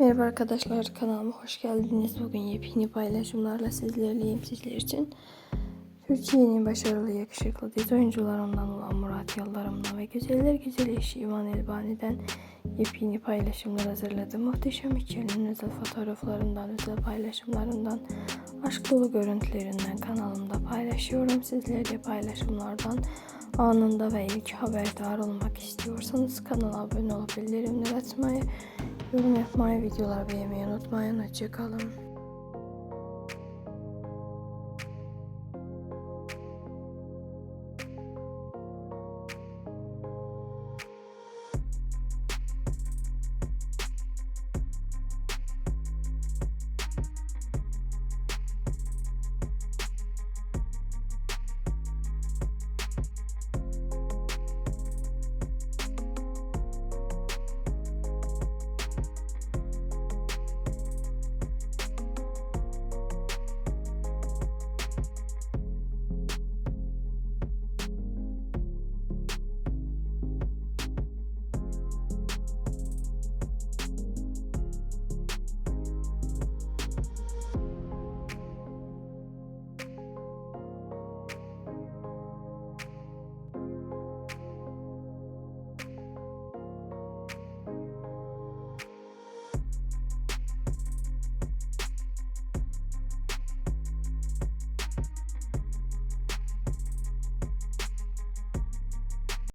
Merhaba arkadaşlar kanalıma hoş geldiniz. Bugün yepyeni paylaşımlarla sizlerleyim sizler için. Türkiye'nin başarılı yakışıklı dizi oyuncularından olan Murat Yıldırım'dan ve güzeller güzel eşi İvan Elbani'den yepyeni paylaşımlar hazırladım. Muhteşem içerinin özel fotoğraflarından, özel paylaşımlarından, aşk dolu görüntülerinden kanalımda paylaşıyorum. Sizler de paylaşımlardan anında ve ilk haberdar olmak istiyorsanız kanala abone olup bildirimleri açmayı, yorum yapmayı, videolar beğenmeyi unutmayın. Hoşçakalın.